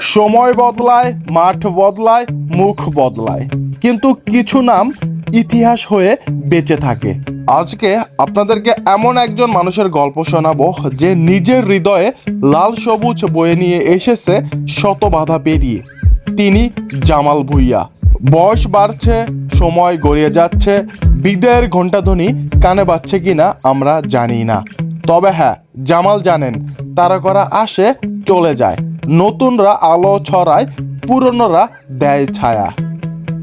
সময় বদলায়, মাঠ বদলায়, মুখ বদলায়। কিন্তু কিছু নাম ইতিহাস হয়ে বেঁচে থাকে। আজকে আপনাদেরকে এমন একজন মানুষের গল্প শোনাবো যে নিজের হৃদয়ে লাল সবুজ বয়ে নিয়ে এসেছে শত বাধা পেরিয়ে। তিনি জামাল ভুইয়া। বয়স বাড়ছে, সময় গড়িয়ে যাচ্ছে, বিদায়ের ঘণ্টাধ্বনি কানে বাজছে কিনা আমরা জানি না। তবে হ্যাঁ জামাল জানেন তারা করা আসে, চলে যায়। নতুনরা আলো ছড়ায়, পুরনোরা দেয় ছায়া।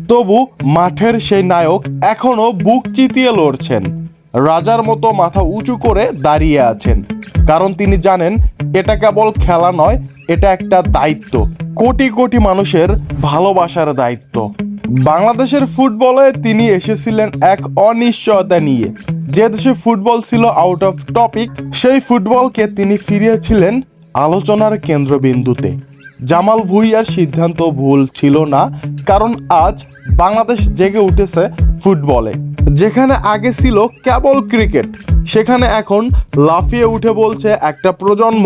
তবু মাঠের সেই নায়ক এখনও বুক চিতিয়ে লড়ছেন। রাজার মতো মাথা উঁচু করে দাঁড়িয়ে আছেন। কারণ তিনি জানেন, এটা কেবল খেলা নয়, এটা একটা দায়িত্ব। কোটি কোটি মানুষের ভালোবাসার দায়িত্ব। বাংলাদেশের ফুটবলে তিনি এসেছিলেন এক অনিশ্চয়তা নিয়ে। যে দেশে ফুটবল ছিল আউট অফ টপিক সেই ফুটবলকে তিনি ফিরিয়েছিলেন আলোচনার কেন্দ্রবিন্দুতে। জামাল ভুইয়ার সিদ্ধান্ত ভুল ছিল না, কারণ আজ বাংলাদেশ জেগে উঠেছে ফুটবলে। যেখানে আগে ছিল কেবল ক্রিকেট, সেখানে এখন লাফিয়ে উঠে বলছে একটা প্রজন্ম,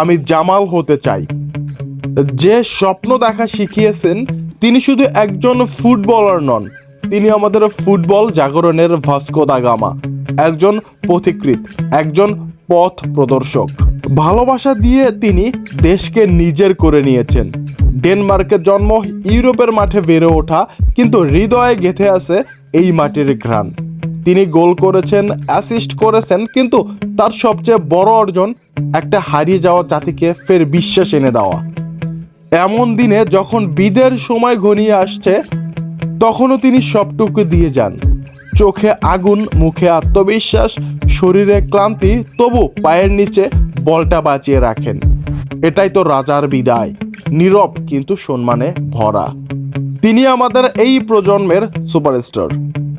আমি জামাল হতে চাই। যে স্বপ্ন দেখা শিখিয়েছেন, তিনি শুধু একজন ফুটবলার নন, তিনি আমাদের ফুটবল জাগরণের ভাস্কো দা গামা, একজন পথিকৃত একজন পথ প্রদর্শক। ভালোবাসা দিয়ে তিনি দেশকে নিজের করে নিয়েছেন। ডেনমার্কের জন্ম ইউরোপের মাঠে বেড়ে ওঠা, কিন্তু হৃদয়ে গেঁথে আছে এই মাটির ঘ্রাণ। তিনি গোল করেছেন, অ্যাসিস্ট করেছেন, কিন্তু তার সবচেয়ে বড় অর্জন একটা হারিয়ে যাওয়া জাতিকে ফের বিশ্বাস এনে দেওয়া। এমন দিনে যখন বিদের সময় ঘনিয়ে আসছে, তখনও তিনি সবটুকু দিয়ে যান। চোখে আগুন, মুখে আত্মবিশ্বাস, শরীরে ক্লান্তি, তবু পায়ের নিচে বলটা বাঁচিয়ে রাখেন। এটাই তো রাজার বিদায়। নীরব কিন্তু সম্মানে ভরা। তিনি আমাদের এই প্রজন্মের সুপারস্টার।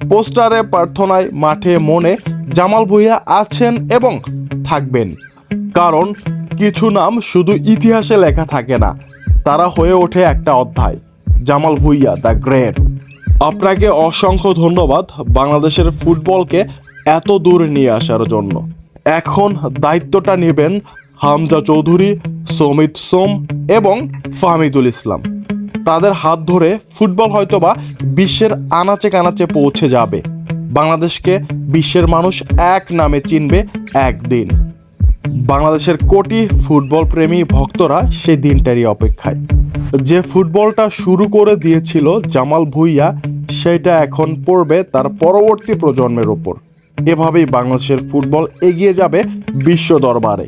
পোস্টারে প্রার্থনায় মাঠে মনে জামাল ভুইয়া আছেন এবং থাকবেন। কারণ কিছু নাম শুধু ইতিহাসে লেখা থাকে না। তারা হয়ে ওঠে একটা অধ্যায়, জামাল ভুইয়া দ্য গ্রেট। আপনাকে অসংখ্য ধন্যবাদ বাংলাদেশের ফুটবলকে এত দূর নিয়ে আসার জন্য। এখন দায়িত্বটা নেবেন হামজা চৌধুরী, সমিত সোম এবং ফাহমিদুল ইসলাম। তাদের হাত ধরে ফুটবল হয়তোবা বিশ্বের আনাচে কানাচে পৌঁছে যাবে। বাংলাদেশকে বিশ্বের মানুষ এক নামে চিনবে একদিন। বাংলাদেশের কোটি ফুটবল প্রেমী ভক্তরা সেই দিনটারই অপেক্ষায়। যে ফুটবলটা শুরু করে দিয়েছিল জামাল ভুইয়া, সেটা এখন পড়বে তার পরবর্তী প্রজন্মের ওপর। এভাবেই বাংলাদেশের ফুটবল এগিয়ে যাবে বিশ্ব দরবারে।